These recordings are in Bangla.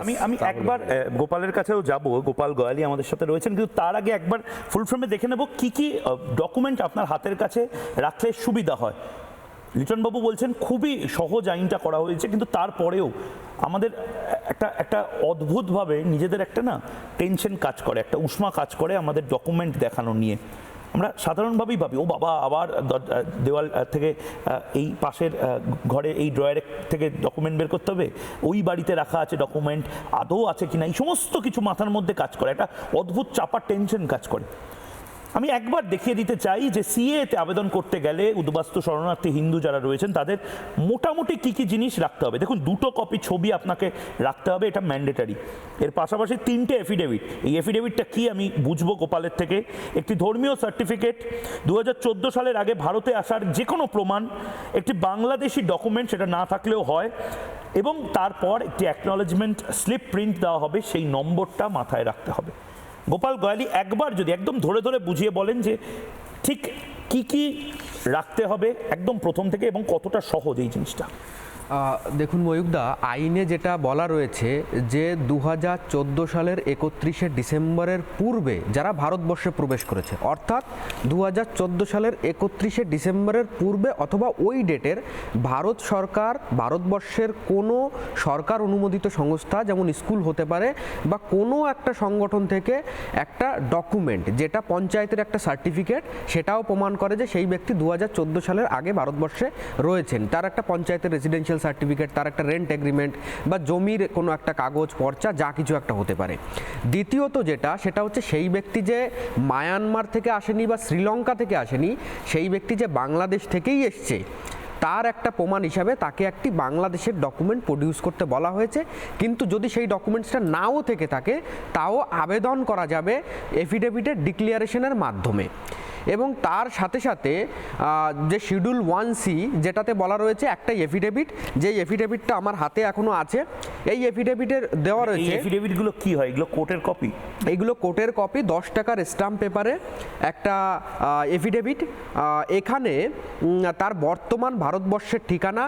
আমি আমি একবার গোপালের কাছেও যাব গোপাল গয়ালি আমাদের সাথে রয়েছেন কিন্তু তার আগে একবার ফুল ফর্মে দেখে নেব কি কি ডকুমেন্ট আপনার হাতের কাছে রাখলে সুবিধা হয়। লিটনবাবু বলছেন খুবই সহজ আইনটা করা হয়েছে কিন্তু তারপরেও আমাদের একটা একটা অদ্ভুতভাবে নিজেদের একটা না টেনশন কাজ করে একটা উষ্মা কাজ করে আমাদের ডকুমেন্ট দেখানো নিয়ে। আমরা সাধারণভাবেই ভাবি, ও বাবা, আবার দেওয়াল থেকে এই পাশের ঘরে এই ড্রয়ারের থেকে ডকুমেন্ট বের করতে হবে? ওই বাড়িতে রাখা আছে ডকুমেন্ট আদৌ আছে কি না এই সমস্ত কিছু মাথার মধ্যে কাজ করে। একটা অদ্ভুত চাপা টেনশন কাজ করে। আমি একবার দেখিয়ে দিতে চাই যে সিএতে আবেদন করতে গেলে উদ্বাস্তু শরণার্থী হিন্দু যারা রয়েছেন, তাদের মোটামুটি কি কি জিনিস রাখতে হবে? দেখুন, দুটো কপি ছবি আপনাকে রাখতে হবে, এটা ম্যান্ডেটারি এর পাশাপাশি তিনটে এফিডেভিট এই এফিডেভিটটা কি আমি বুঝব গোপালের থেকে? একটি ধর্মীয় সার্টিফিকেট দু হাজার চোদ্দ সালের আগে ভারতে আসার যে কোনো প্রমাণ, একটি বাংলাদেশি ডকুমেন্ট সেটা না থাকলেও হয়, এবং তারপর একটি অ্যাকনলেজমেন্ট স্লিপ প্রিন্ট দেওয়া হবে, সেই নম্বরটা মাথায় রাখতে হবে। গোপাল গয়ালি একবার যদি একদম ধরে ধরে বুঝিয়ে বলেন যে ঠিক কি কি রাখতে হবে একদম প্রথম থেকে এবং কতটা সহজ এই জিনিসটা। দেখুন ময়ূকদা আইনে যেটা বলা রয়েছে যে দু হাজার চোদ্দ সালের একত্রিশে ডিসেম্বরের পূর্বে যারা ভারতবর্ষে প্রবেশ করেছে, অর্থাৎ দু হাজার চোদ্দ সালের একত্রিশে ডিসেম্বরের পূর্বে অথবা ওই ডেটের ভারত সরকার, ভারতবর্ষের কোনো সরকার অনুমোদিত সংস্থা যেমন স্কুল হতে পারে বা কোনো একটা সংগঠন থেকে একটা ডকুমেন্ট যেটা পঞ্চায়েতের একটা সার্টিফিকেট সেটাও প্রমাণ করে যে সেই ব্যক্তি দু সালের আগে ভারতবর্ষে রয়েছেন। তার একটা পঞ্চায়েতের রেসিডেন্সিয়াল সার্টিফিকেট তার একটা রেন্ট এগ্রিমেন্ট বা জমির কোনো একটা কাগজ, পর্চা, যা কিছু একটা হতে পারে। দ্বিতীয়ত যেটা, সেটা হচ্ছে সেই ব্যক্তি যে মায়ানমার থেকে আসেনি বা শ্রীলঙ্কা থেকে আসেনি, সেই ব্যক্তি যে বাংলাদেশ থেকেই এসছে, তার একটা প্রমাণ হিসাবে তাকে একটি বাংলাদেশের ডকুমেন্ট প্রডিউস করতে বলা হয়েছে। কিন্তু যদি সেই ডকুমেন্টসটা নাও থেকে থাকে, তাও আবেদন করা যাবে এফিডেভিটের ডিক্লিয়ারেশনের মাধ্যমে। এবং তার সাথে সাথে যে শিডিউল ওয়ান সি যেটাতে বলা রয়েছে একটা এফিডেভিট যে এফিডেভিটটা আমার হাতে এখনও আছে এই এফিডেভিটের দেওয়া রয়েছে এফিডেভিটগুলো কি হয়? এগুলো কোর্টের কপি এইগুলো কোর্টের কপি, দশ টাকার স্টাম্প পেপারে, একটা এফিডেভিট এখানে তার বর্তমান ভারতবর্ষের ঠিকানা,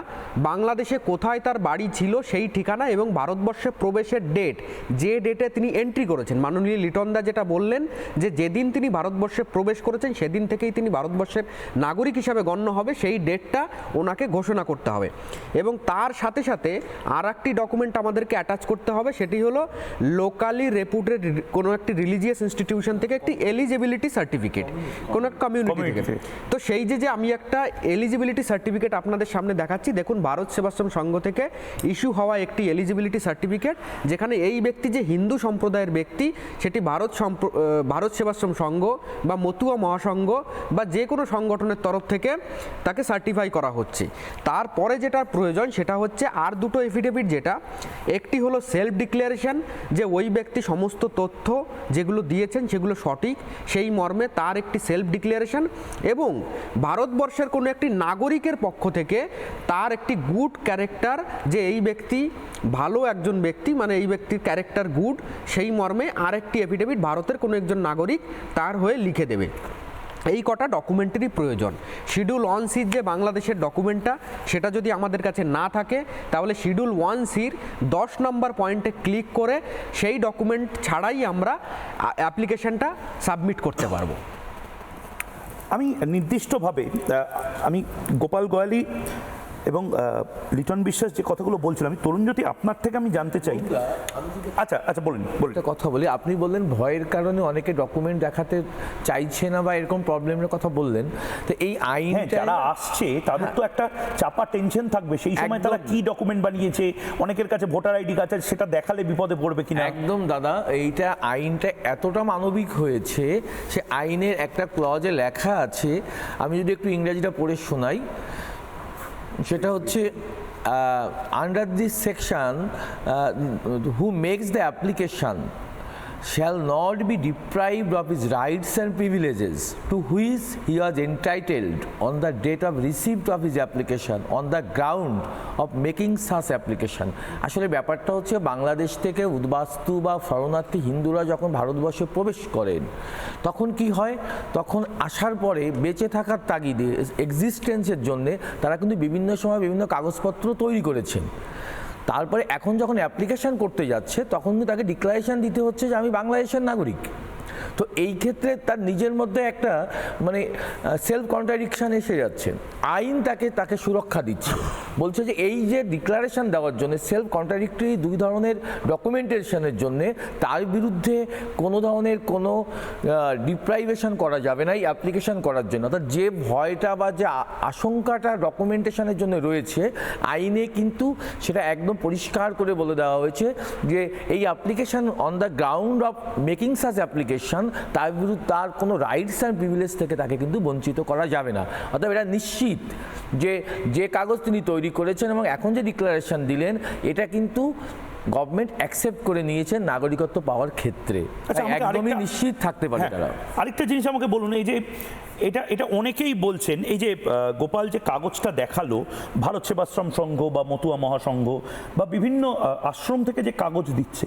বাংলাদেশে কোথায় তার বাড়ি ছিল সেই ঠিকানা এবং ভারতবর্ষে প্রবেশের ডেট যে ডেটে তিনি এন্ট্রি করেছেন। মাননীয় লিটনদা যেটা বললেন যে যেদিন তিনি ভারতবর্ষে প্রবেশ করেছেন, সেদিন থেকেই তিনি ভারতবর্ষের নাগরিক হিসাবে গণ্য হবে, সেই ডেটটা ওনাকে ঘোষণা করতে হবে। এবং তার সাথে সাথে আর একটি ডকুমেন্ট আমাদেরকে অ্যাটাচ করতে হবে, সেটি হলো লোকালি রেপুটেড কোনো একটি রিলিজিয়াস ইনস্টিটিউশন থেকে একটি এলিজিবিলিটি সার্টিফিকেট কোনো এক কমিউনিটি থেকে। তো সেই যে যে আমি একটা এলিজিবিলিটি সার্টিফিকেট আপনাদের সামনে দেখাচ্ছি দেখুন ভারত সেবাশ্রম সংঘ থেকে ইস্যু হওয়া একটি এলিজিবিলিটি সার্টিফিকেট যেখানে এই ব্যক্তি যে হিন্দু সম্প্রদায়ের ব্যক্তি সেটি ভারত সম্প্র- ভারত সেবাশ্রম সংঘ বা মতুয়া মহাসংঘ বা যে কোনো সংগঠনের তরফ থেকে তাকে সার্টিফাই করা হচ্ছে। তারপরে যেটা প্রয়োজন সেটা হচ্ছে আর দুটো এফিডেভিট যেটা একটি হলো সেলফ ডিক্লারেশন যে ওই ব্যক্তি সমস্ত তথ্য যেগুলো দিয়েছেন সেগুলো সঠিক, সেই মর্মে তার একটি সেলফ ডিক্লারেশন এবং ভারতবর্ষের কোনো একটি নাগরিকের পক্ষ থেকে তার একটি গুড ক্যারেক্টার যে এই ব্যক্তি ভালো একজন ব্যক্তি মানে এই ব্যক্তির ক্যারেক্টার গুড সেই মর্মে আরেকটি এফিডেভিট ভারতের কোনো একজন নাগরিক তার হয়ে লিখে দেবে। এই কটা ডকুমেন্টেরই প্রয়োজন। শিডিউল ওয়ান সির যে বাংলাদেশের ডকুমেন্টটা সেটা যদি আমাদের কাছে না থাকে, তাহলে শিডিউল ওয়ান সির দশ নম্বর পয়েন্টে ক্লিক করে সেই ডকুমেন্ট ছাড়াই আমরা অ্যাপ্লিকেশনটা সাবমিট করতে পারব। আমি নির্দিষ্টভাবে আমি গোপাল গয়ালি এবং লিটন বিশ্বাস যে কথাগুলো বলছিলাম আমি তরুণজ্যোতি আপনার থেকে আমি জানতে চাই। আচ্ছা আচ্ছা বলুন বলুন। একটা কথা বলি আপনি বললেন ভয়ের কারণে অনেকে ডকুমেন্ট দেখাতে চাইছে না বা এরকম প্রবলেমের কথা বললেন। তো এই হ্যাঁ আইনটা যারা আসছে তাদের তো একটা চাপা টেনশন থাকবে। সেই সময় তারা। কি ডকুমেন্ট বানিয়েছে? অনেকের কাছে ভোটার আইডি আছে সেটা দেখালে বিপদে পড়বে কিনা? একদম দাদা এইটা আইনটা এতটা মানবিক হয়েছে সে আইনের একটা ক্লজে লেখা আছে। আমি যদি একটু ইংরেজিটা পড়ে শোনাই। সেটা হচ্ছে under this section who makes the application shall not be deprived of his rights and privileges to which he was entitled on the date of receipt of his application on the ground of making such application আসলে ব্যাপারটা হচ্ছে বাংলাদেশ থেকে উদ্বাস্তু বা শরণার্থী হিন্দুরা যখন ভারতবর্ষে প্রবেশ করেন তখন কি হয় তখন আসার পরে বেঁচে থাকার তাগিদে এক্সিস্টেন্সের জন্যে তারা কিন্তু বিভিন্ন সময় বিভিন্ন কাগজপত্র তৈরি করেছেন তারপরে এখন যখন অ্যাপ্লিকেশান করতে যাচ্ছে, তখন কিন্তু তাকে ডিক্লারেশান দিতে হচ্ছে যে আমি বাংলাদেশের নাগরিক। তো এই ক্ষেত্রে তার নিজের মধ্যে একটা মানে সেলফ কন্ট্রাডিকশান এসে যাচ্ছে। আইন তাকে তাকে সুরক্ষা দিচ্ছে। বলছে যে এই যে ডিক্লারেশন দেওয়ার জন্য সেলফ কন্ট্রাডিক্টরি দুই ধরনের ডকুমেন্টেশনের জন্য, তার বিরুদ্ধে কোনো ধরনের কোনো ডিপ্রাইভেশন করা যাবে না, এই অ্যাপ্লিকেশন করার জন্য। অর্থাৎ যে ভয়টা বা যে আশঙ্কাটা ডকুমেন্টেশনের জন্য রয়েছে, আইনে কিন্তু সেটা একদম পরিষ্কার করে বলে দেওয়া হয়েছে যে এই application on the ground of making such application তার বিরুদ্ধে, তার কোনো রাইটস অ্যান্ড প্রিভিলেজ থেকে তাকে কিন্তু বঞ্চিত করা যাবে না। অর্থাৎ এটা নিশ্চিত যে যে কাগজ তিনি তৈরি করেছেন এবং এখন যে ডিক্লারেশন দিলেন এটা কিন্তু গভর্নমেন্ট অ্যাকসেপ্ট করে নিয়েছেন নাগরিকত্ব পাওয়ার ক্ষেত্রে। আচ্ছা, একদমই নিশ্চিত থাকতে পারে হ্যাঁ, তারা। আরেকটা জিনিস আমাকে বলুন এই যে এটা এটা অনেকেই বলছেন এই যে গোপাল যে কাগজটা দেখাল ভারত সেবাশ্রম সংঘ বা মতুয়া মহাসংঘ বা বিভিন্ন আশ্রম থেকে যে কাগজ দিচ্ছে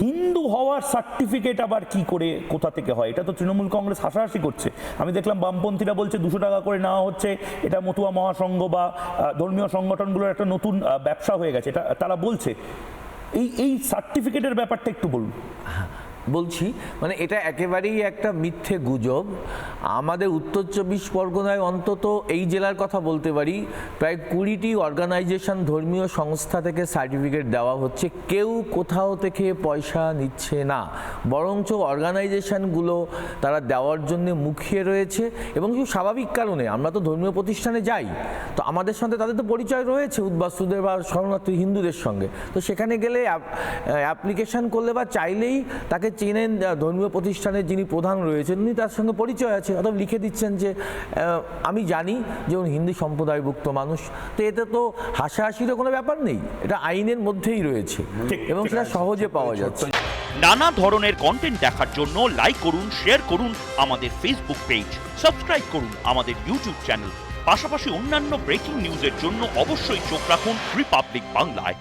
হিন্দু হওয়ার সার্টিফিকেট আবার কি করে কোথা থেকে হয়? এটা তো তৃণমূল কংগ্রেস হাসাহাসি করছে। আমি দেখলাম বামপন্থীরা বলছে দুশো টাকা করে নেওয়া হচ্ছে এটা মতুয়া মহাসংঘ বা ধর্মীয় সংগঠনগুলোর একটা নতুন ব্যবসা হয়ে গেছে। এটা তারা বলছে এই এই সার্টিফিকেটের ব্যাপারটা একটু বলুন। বলছি মানে এটা একেবারেই একটা মিথ্যে গুজব আমাদের উত্তর চব্বিশ পরগনায় অন্তত এই জেলার কথা বলতে পারি, প্রায় কুড়িটি অর্গানাইজেশন ধর্মীয় সংস্থা থেকে সার্টিফিকেট দেওয়া হচ্ছে। কেউ কোথাও থেকে পয়সা নিচ্ছে না। বরঞ্চ অর্গানাইজেশনগুলো তারা দেওয়ার জন্য মুখিয়ে রয়েছে এবং কিছু স্বাভাবিক কারণে, আমরা তো ধর্মীয় প্রতিষ্ঠানে যাই, তো আমাদের সঙ্গে তাদের তো পরিচয় রয়েছে, উদ্বাস্তুদের বা শরণার্থী হিন্দুদের সঙ্গে। তো সেখানে গেলে অ্যাপ্লিকেশন করলে বা চাইলেই তাকে চেনেন ধর্মীয় প্রতিষ্ঠানের যিনি প্রধান রয়েছেন, উনি তার সঙ্গে পরিচয় আছে। অথবা লিখে দিচ্ছেন যে আমি জানি যে উনি হিন্দু সম্প্রদায়ভুক্ত মানুষ তো এতে তো হাসাহাসিরও কোনো ব্যাপার নেই। এটা আইনের মধ্যেই রয়েছে ঠিক, এবং সেটা সহজে পাওয়া যাচ্ছে। নানা ধরনের কন্টেন্ট দেখার জন্য লাইক করুন শেয়ার করুন আমাদের ফেসবুক পেজ সাবস্ক্রাইব করুন আমাদের ইউটিউব চ্যানেল পাশাপাশি অন্যান্য ব্রেকিং নিউজের জন্য অবশ্যই চোখ রাখুন রিপাবলিক বাংলায়